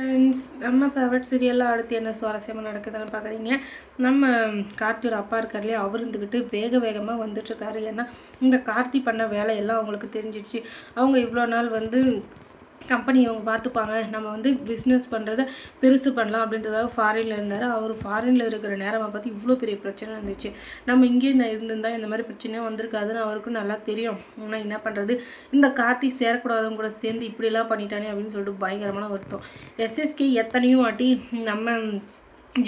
Friends நம்ம favourite சீரியலில் அடுத்து என்ன சுவாரஸ்யமாக நடக்குதுன்னு பார்க்குறீங்க நம்ம கார்த்தியோட அப்பா இருக்கார் இல்லையா? அவர் இருந்துக்கிட்டு வேக வேகமாக வந்துட்டுருக்காரு ஏன்னா இந்த கார்த்தி பண்ண வேலையெல்லாம் அவங்களுக்கு தெரிஞ்சிடுச்சு. அவங்க இவ்வளோ நாள் வந்து கம்பெனி இவங்க பார்த்துப்பாங்க நம்ம வந்து பிஸ்னஸ் பண்ணுறத பெருசு பண்ணலாம் அப்படின்றதாக ஃபாரினில் இருந்தார். அவர் ஃபாரினில் இருக்கிற நேரமாக பார்த்து இவ்வளோ பெரிய பிரச்சனை இருந்துச்சு. நம்ம இங்கே இருந்திருந்தால் இந்த மாதிரி பிரச்சனையும் வந்திருக்காதுன்னு அவருக்கும் நல்லா தெரியும். ஆனால் என்ன பண்ணுறது இந்த கார்த்தி சேரக்கூடாதவங்க கூட சேர்ந்து இப்படிலாம் பண்ணிட்டானே அப்படின்னு சொல்லிட்டு பயங்கரமான வருத்தம். எஸ்எஸ்கே எத்தனையோ வாட்டி நம்ம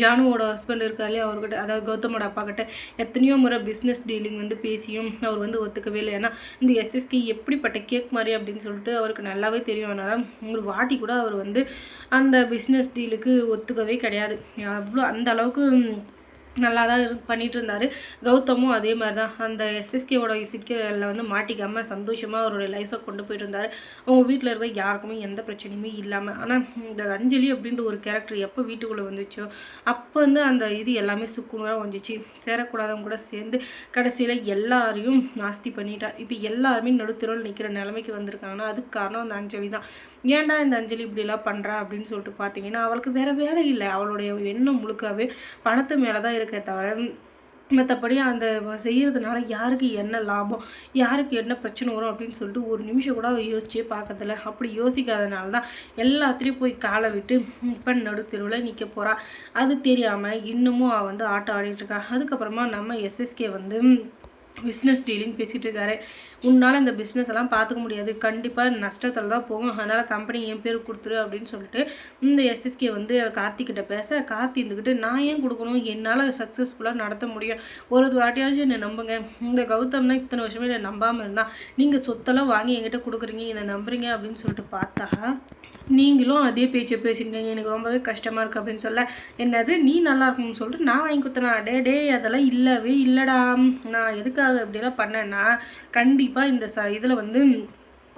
ஜானுவோட ஹஸ்பண்ட் இருக்காரு அவர்கிட்ட அதாவது கௌதமோட அப்பா கிட்ட எத்தனையோ முறை பிஸ்னஸ் டீலிங் வந்து பேசியும் அவர் வந்து ஒத்துக்கவே இல்லை. ஏன்னா இந்த எஸ்எஸ்கே எப்படிப்பட்ட கேக் மாதிரி அப்படின்னு சொல்லிட்டு அவருக்கு நல்லாவே தெரியும். அதனால் ஒரு வாட்டி கூட அவர் வந்து அந்த பிஸ்னஸ் டீலுக்கு ஒத்துக்கவே கிடையாது. அவ்வளோ அந்த அளவுக்கு நல்லா தான் இரு பண்ணிகிட்டு இருந்தார் கௌதமும் அதே மாதிரி தான் அந்த எஸ்எஸ்கேவோட சிக்கலில் வந்து மாட்டிக்காமல் சந்தோஷமாக அவருடைய லைஃப்பை கொண்டு போயிட்டு இருந்தார் அவங்க வீட்டில் இருக்க யாருக்குமே எந்த பிரச்சனையுமே இல்லாமல் ஆனால் இந்த அஞ்சலி அப்படின்ற ஒரு கேரக்டர் எப்போ வீட்டுக்குள்ளே வந்துச்சோ அப்போ வந்து அந்த இது எல்லாமே சுக்குமாக வந்துச்சு. சேரக்கூடாதவங்க கூட சேர்ந்து கடைசியில் எல்லாரையும் நாஸ்தி பண்ணிட்டா. இப்போ எல்லாருமே நடுத்தரோல் நிற்கிற நிலைமைக்கு வந்திருக்காங்கன்னா அதுக்கு காரணம் அந்த அஞ்சலி தான் ஏன்டா இந்த அஞ்சலி இப்படிலாம் பண்ணுறா அப்படின்னு சொல்லிட்டு பார்த்தீங்கன்னா அவளுக்கு வேறு வேலை இல்லை. அவளுடைய எண்ணம் முழுக்காவே பணத்து மேலே தான் இருக்கே தவிர மற்றபடி அந்த செய்கிறதுனால யாருக்கு என்ன லாபம் யாருக்கு என்ன பிரச்சனை வரும் அப்படின்னு சொல்லிட்டு ஒரு நிமிஷம் கூட அவள் யோசிச்சே பார்க்கறதில்ல. அப்படி யோசிக்காதனால தான் எல்லாத்துலேயும் போய் காலை விட்டு இப்போ நடுத்தெருவில் நிற்க போகிறாள் அது தெரியாமல் இன்னமும் அவள் வந்து ஆட்டம் ஆடிட்டுருக்கா அதுக்கப்புறமா நம்ம எஸ்எஸ்கே வந்து பிஸ்னஸ் டீலிங் பேசிகிட்டு இருக்காரு உன்னால் இந்த பிஸ்னஸ் எல்லாம் பார்த்துக்க முடியாது. கண்டிப்பாக நஷ்டத்தில் தான் போகும். அதனால் கம்பெனி என் பேர் கொடுத்துரு அப்படின்னு சொல்லிட்டு இந்த எஸ்எஸ்கே வந்து கார்த்திக்கிட்ட பேச கார்த்தி இருந்துக்கிட்டு நான் ஏன் கொடுக்கணும்? என்னால் சக்ஸஸ்ஃபுல்லாக நடத்த முடியும். ஒரு வாட்டியாச்சும் என்னை நம்புங்க. இந்த கௌதம்னா இத்தனை வருஷமே என்னை நம்பாமல் இருந்தால் நீங்கள் சொத்தெல்லாம் வாங்கி என்கிட்ட கொடுக்குறீங்க. என்னை நம்புறீங்க அப்படின்னு சொல்லிட்டு பார்த்தா நீங்களும் அதே பேச்சை பேசியிருக்கீங்க எனக்கு ரொம்பவே கஷ்டமாக இருக்குது அப்படின்னு சொல்ல. என்னது? நீ நல்லா இருக்கும்னு சொல்லிட்டு நான் வாங்கி கொடுத்தனா? டே டே அதெல்லாம் இல்லவே இல்லைடா. நான் எதுக்காக இப்படிலாம் பண்ணேன்னா கண்டிப்பாக இந்த ச இதில் வந்து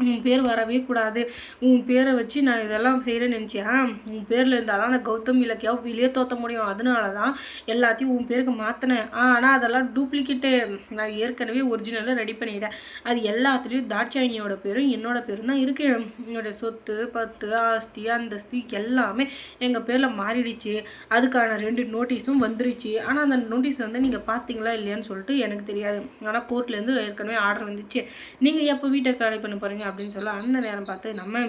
உன் பேர் வரவே கூடாது. உன் பேரை வச்சு நான் இதெல்லாம் செய்கிறேன்னு நினச்சேன் உன் பேரில் இருந்தால் தான் அந்த கௌதம் இலக்கியாவை வெளியே தோற்ற முடியும். அதனால தான் எல்லாத்தையும் உன் பேருக்கு மாற்றினேன் ஆனால் அதெல்லாம் டூப்ளிகேட்டு நான் ஏற்கனவே ஒரிஜினலாக ரெடி பண்ணிட்டேன். அது எல்லாத்துலேயும் தாட்சாயினியோட பேரும் என்னோட பேரும் தான் இருக்குது என்னோடய சொத்து பத்து ஆஸ்தி அந்தஸ்தி எல்லாமே எங்கள் பேரில் மாறிடுச்சு. அதுக்கான ரெண்டு நோட்டீஸும் வந்துருச்சு. ஆனால் அந்த நோட்டீஸ் வந்து நீங்கள் பார்த்தீங்களா இல்லையான்னு சொல்லிட்டு எனக்கு தெரியாது. ஆனால் கோர்ட்லேருந்து ஏற்கனவே ஆர்டர் வந்துச்சு. நீங்கள் எப்போ வீட்டை காலி பண்ண போகிறீங்க அப்படின்னு சொல்ல அந்த நேரம் பார்த்து நம்ம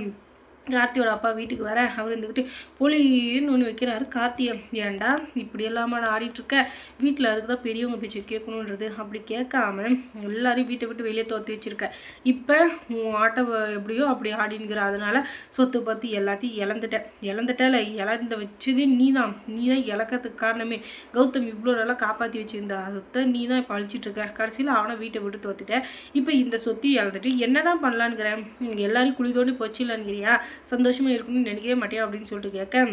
கார்த்தியோட அப்பா வீட்டுக்கு வர அவர் இருந்துக்கிட்டு பொலின்னு ஒன்று வைக்கிறாரு. கார்த்தியை ஏன்டா இப்படி நான் ஆடிட்டுருக்க? வீட்டில் அதுக்கு தான் பெரியவங்க பேச்சு கேட்கணுன்றது அப்படி கேட்காம எல்லாரையும் வீட்டை விட்டு வெளியே தோற்றி வச்சுருக்க. இப்போ உன் ஆட்டை எப்படியோ அப்படி ஆடினுங்கிற அதனால் சொத்து பற்றி எல்லாத்தையும் இழந்துட்டேன் இழந்துட்டல இழந்த வச்சதே நீ தான் நீ தான் இழக்கிறதுக்கு காரணமே. கௌதம் இவ்வளோ நல்லா காப்பாற்றி வச்சுருந்த சொத்தை நீ தான் இப்போ அழிச்சிட்ருக்க கடைசியில் அவனை வீட்டை விட்டு தோத்துட்டேன் இப்போ இந்த சொத்தையும் இழந்துட்டு என்ன தான் பண்ணலான்ங்கிறேன் எல்லாரையும் குழி தோண்டி போச்சிடலான்ங்கிறியா சந்தோஷமாக இருக்கணும்னு நினைக்கவே மாட்டேன் அப்படின்னு சொல்லிட்டு கேட்க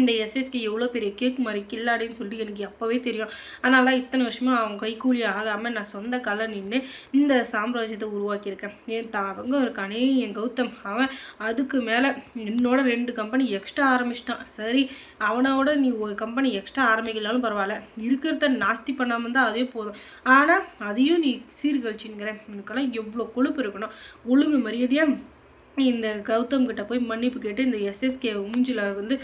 இந்த எஸ்எஸ்கி எவ்வளோ பெரிய கேக் மாதிரி கில்லாடின்னு சொல்லிட்டு எனக்கு அப்போவே தெரியும். அதனால இத்தனை வருஷமாக அவங்க கைக்கூலி ஆகாமல் நான் சொந்த கால நின்று இந்த சாம்ராஜ்யத்தை உருவாக்கியிருக்கேன். என் அவங்க இருக்கானே என் கௌதம் அவன் அதுக்கு மேலே என்னோட ரெண்டு கம்பெனி எக்ஸ்ட்ரா ஆரம்பிச்சிட்டான். சரி அவனோட நீ ஒரு கம்பெனி எக்ஸ்ட்ரா ஆரம்பிக்கலாலும் பரவாயில்ல. இருக்கிறத நாஸ்தி பண்ணாமல் தான் அதே போதும். ஆனால் அதையும் நீ சீர்கழிச்சுங்கிற எனக்கெல்லாம் எவ்வளோ கொழுப்பு இருக்கணும்? ஒழுங்கு மரியாதையாக இந்த கௌதம் கிட்ட போய் மன்னிப்பு கேட்டு இந்த எஸ்எஸ்கே மூஞ்சில் வந்து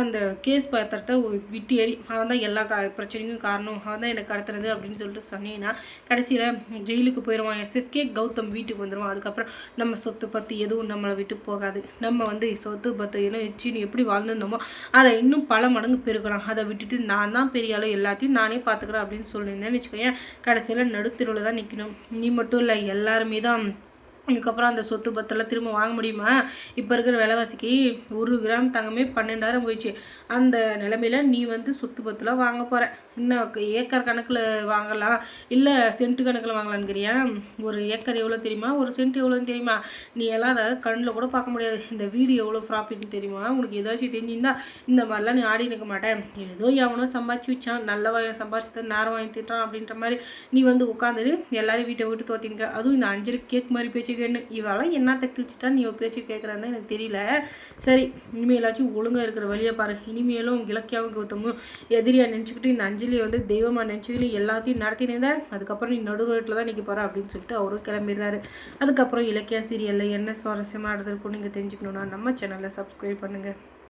அந்த கேஸ் பத்திரத்தை விட்டு ஏறி அவன் தான் எல்லா கா பிரச்சனைக்கும் காரணம் அவன் தான் எனக்கு கடத்துறது அப்படின்னு சொல்லிட்டு சொன்னீங்கன்னா கடைசியில் ஜெயிலுக்கு போயிடுவான் எஸ்எஸ்கே கௌதம் வீட்டுக்கு வந்துடுவான் அதுக்கப்புறம் நம்ம சொத்து பற்றி எதுவும் நம்மளை விட்டு போகாது. நம்ம வந்து சொத்து பத்து எல்லாம் வச்சுன்னு எப்படி வாழ்ந்துருந்தோமோ அதை இன்னும் பல மடங்கு பெருக்கலாம். அதை விட்டுட்டு நான் தான் பெரிய அளவு எல்லாத்தையும் நானே பார்த்துக்கிறேன் அப்படின்னு சொல்லியிருந்தேன்னு வச்சுக்கோங்க கடைசியில் நடுத்தருவில் தான் நிற்கணும் நீ மட்டும் இல்லை எல்லாருமே தான் இதுக்கப்புறம் அந்த சொத்து பத்தெல்லாம் திரும்ப வாங்க முடியுமா? இப்போ இருக்கிற விலைவாசிக்கு ஒரு கிராம் தங்கமே பன்னெண்டாயிரம் போயிடுச்சு. அந்த நிலமையில நீ வந்து சொத்து பத்தெல்லாம் வாங்க போகிற இன்னும் ஏக்கர் கணக்கில் வாங்கலாம்? இல்லை சென்ட் கணக்கில் வாங்கலான்ங்கிறியா ஒரு ஏக்கர் எவ்வளோ தெரியுமா? ஒரு சென்ட் எவ்வளோன்னு தெரியுமா? நீ எல்லாம் அதை கண்ணில் கூட பார்க்க முடியாது. இந்த வீடு எவ்வளோ ப்ராஃபிட்னு தெரியுமா? உனக்கு ஏதாச்சும் தெரிஞ்சிருந்தா இந்த மாதிரிலாம் நீ ஆடி நிற்க மாட்டேன். ஏதோ எவனோ சம்பாதிச்சு வச்சான். நல்ல வாயம் சம்பாதிச்சு நேரம் வாங்கி திட்டான் அப்படின்ற மாதிரி நீ வந்து உட்காந்துட்டு எல்லாரும் வீட்டை விட்டு தோத்தின்க அதுவும் இந்த அஞ்சலி கேக் மாதிரி பேச்சு கேன்னு இவெல்லாம் என்னத்த கிழிச்சிட்டா நீ பேச்சு கேட்குறான்னு எனக்கு தெரியல. சரி இனிமேலாச்சும் ஒழுங்காக இருக்கிற வழியை பாரு. இனிமேலும் இலக்கியாவும் கௌதமும் எதிரியாக நினச்சிக்கிட்டு இந்த அஞ்சலியை வந்து தெய்வமாக நினச்சிக்கிட்டு எல்லாத்தையும் நடத்தினேன் அதுக்கப்புறம் நீ நடுவட்டில் தான் நிற்க போகிற அப்படின்னு சொல்லிட்டு அவரும் கிளம்பிடுறாரு. அதுக்கப்புறம் இலக்கிய சீரியலில் என்ன சுவாரஸ்யமாக நடந்திருக்கும் நீங்கள் தெரிஞ்சுக்கணுன்னா நம்ம சேனலில் சப்ஸ்கிரைப் பண்ணுங்கள்